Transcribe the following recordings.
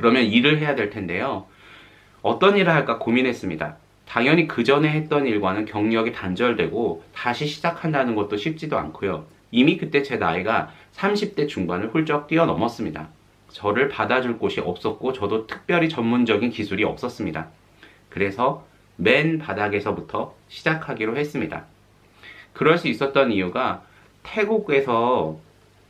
그러면 일을 해야 될 텐데요. 어떤 일을 할까 고민했습니다. 당연히 그 전에 했던 일과는 경력이 단절되고 다시 시작한다는 것도 쉽지도 않고요. 이미 그때 제 나이가 30대 중반을 훌쩍 뛰어넘었습니다. 저를 받아줄 곳이 없었고 저도 특별히 전문적인 기술이 없었습니다. 그래서 맨 바닥에서부터 시작하기로 했습니다. 그럴 수 있었던 이유가 태국에서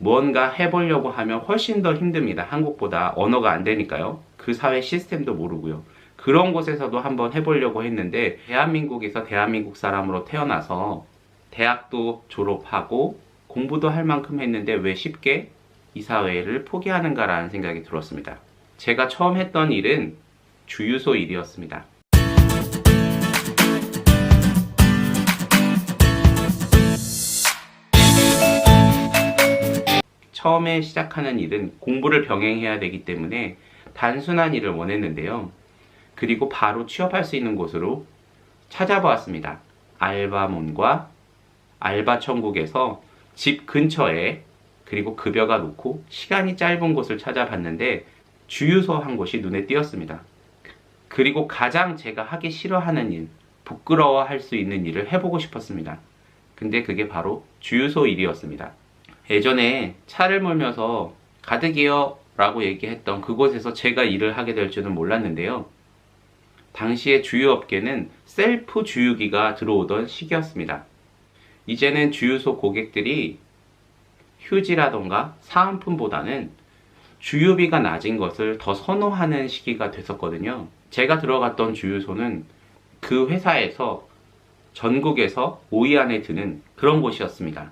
무언가 해보려고 하면 훨씬 더 힘듭니다. 한국보다 언어가 안 되니까요. 그 사회 시스템도 모르고요. 그런 곳에서도 한번 해보려고 했는데 대한민국에서 대한민국 사람으로 태어나서 대학도 졸업하고 공부도 할 만큼 했는데 왜 쉽게 이 사회를 포기하는가라는 생각이 들었습니다. 제가 처음 했던 일은 주유소 일이었습니다. 처음에 시작하는 일은 공부를 병행해야 되기 때문에 단순한 일을 원했는데요. 그리고 바로 취업할 수 있는 곳으로 찾아보았습니다. 알바몬과 알바 천국에서 집 근처에 그리고 급여가 높고 시간이 짧은 곳을 찾아봤는데 주유소 한 곳이 눈에 띄었습니다. 그리고 가장 제가 하기 싫어하는 일, 부끄러워할 수 있는 일을 해보고 싶었습니다. 근데 그게 바로 주유소 일이었습니다. 예전에 차를 몰면서 가득이요 라고 얘기했던 그곳에서 제가 일을 하게 될 줄은 몰랐는데요. 당시에 주유업계는 셀프 주유기가 들어오던 시기였습니다. 이제는 주유소 고객들이 휴지라던가 사은품보다는 주유비가 낮은 것을 더 선호하는 시기가 됐었거든요. 제가 들어갔던 주유소는 그 회사에서 전국에서 5위 안에 드는 그런 곳이었습니다.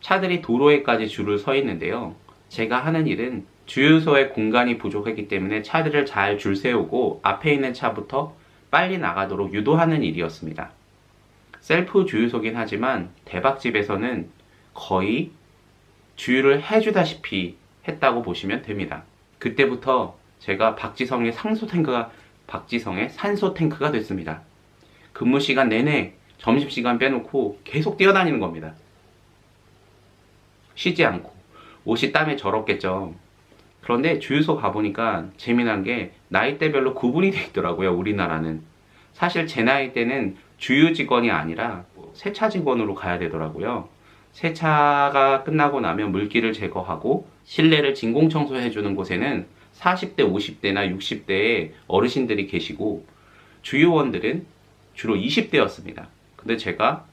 차들이 도로에까지 줄을 서 있는데요. 제가 하는 일은 주유소에 공간이 부족했기 때문에 차들을 잘 줄 세우고 앞에 있는 차부터 빨리 나가도록 유도하는 일이었습니다. 셀프 주유소긴 하지만 대박집에서는 거의 주유를 해주다시피 했다고 보시면 됩니다. 그때부터 제가 박지성의 상소 탱크가 박지성의 산소 탱크가 됐습니다. 근무 시간 내내 점심 시간 빼놓고 계속 뛰어다니는 겁니다. 쉬지 않고 옷이 땀에 절었겠죠. 그런데 주유소 가보니까 재미난 게 나이대별로 구분이 돼 있더라고요. 우리나라는 사실 제 나이 때는 주유 직원이 아니라 세차 직원으로 가야 되더라고요. 세차가 끝나고 나면 물기를 제거하고 실내를 진공 청소해 주는 곳에는 40대, 50대나 60대의 어르신들이 계시고 주유원들은 주로 20대였습니다. 근데 제가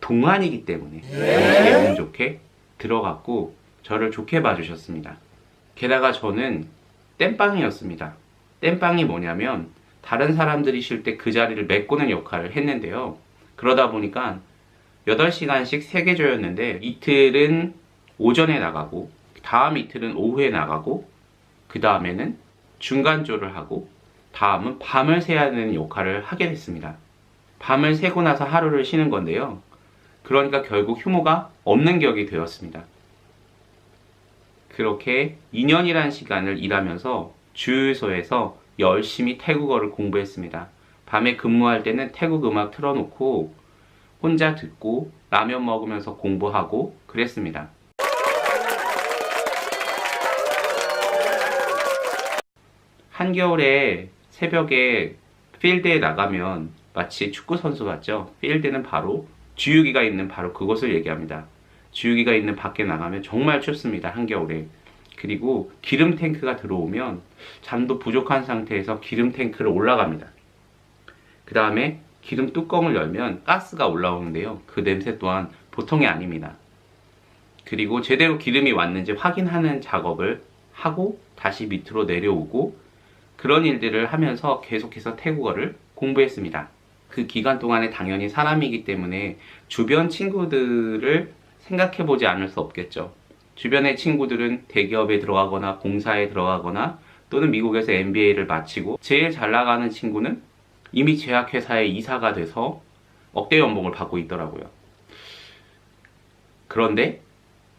동안이기 때문에 당시에 운 좋게 들어갔고 저를 좋게 봐주셨습니다. 게다가 저는 땜빵이었습니다. 땜빵이 뭐냐면 다른 사람들이 쉴 때 그 자리를 메꾸는 역할을 했는데요. 그러다 보니까 8시간씩 3개 조였는데 이틀은 오전에 나가고 다음 이틀은 오후에 나가고 그 다음에는 중간조를 하고 다음은 밤을 새야 되는 역할을 하게 됐습니다. 밤을 새고 나서 하루를 쉬는 건데요. 그러니까 결국 휴무가 없는 격이 되었습니다. 그렇게 2년이라는 시간을 일하면서 주유소에서 열심히 태국어를 공부했습니다. 밤에 근무할 때는 태국 음악 틀어놓고 혼자 듣고 라면 먹으면서 공부하고 그랬습니다. 한겨울에 새벽에 필드에 나가면 마치 축구 선수 같죠? 필드는 바로 주유기가 있는 바로 그곳을 얘기합니다. 주유기가 있는 밖에 나가면 정말 춥습니다. 한겨울에. 그리고 기름 탱크가 들어오면 잠도 부족한 상태에서 기름 탱크를 올라갑니다. 그 다음에 기름 뚜껑을 열면 가스가 올라오는데요. 그 냄새 또한 보통이 아닙니다. 그리고 제대로 기름이 왔는지 확인하는 작업을 하고 다시 밑으로 내려오고 그런 일들을 하면서 계속해서 태국어를 공부했습니다. 그 기간 동안에 당연히 사람이기 때문에 주변 친구들을 생각해 보지 않을 수 없겠죠. 주변의 친구들은 대기업에 들어가거나 공사에 들어가거나 또는 미국에서 MBA를 마치고 제일 잘 나가는 친구는 이미 제약회사의 이사가 돼서 억대 연봉을 받고 있더라고요. 그런데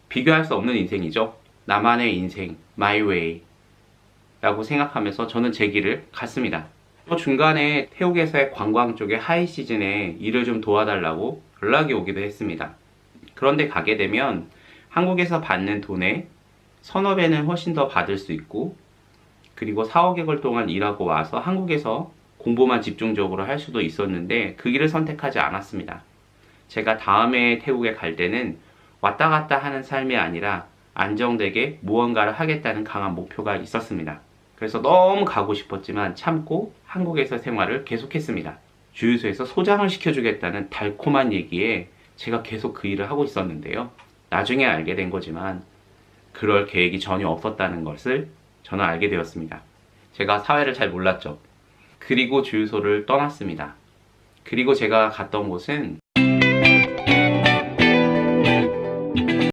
비교할 수 없는 인생이죠. 나만의 인생, way. 라고 생각하면서 저는 제 길을 갔습니다. 또 중간에 태국에서의 관광 쪽에 하이 시즌에 일을 좀 도와달라고 연락이 오기도 했습니다. 그런데 가게 되면 한국에서 받는 돈의 서너 배는 훨씬 더 받을 수 있고 그 그리고 4, 5개월 동안 일하고 와서 한국에서 공부만 집중적으로 할 수도 있었는데 그 길을 선택하지 않았습니다. 제가 다음에 태국에 갈 때는 왔다 갔다 하는 삶이 아니라 안정되게 무언가를 하겠다는 강한 목표가 있었습니다. 그래서 너무 가고 싶었지만 참고 한국에서 생활을 계속했습니다. 주유소에서 소장을 시켜주겠다는 달콤한 얘기에 제가 계속 그 일을 하고 있었는데요. 나중에 알게 된 거지만 그럴 계획이 전혀 없었다는 것을 저는 알게 되었습니다. 제가 사회를 잘 몰랐죠. 그리고 주유소를 떠났습니다. 그리고 제가 갔던 곳은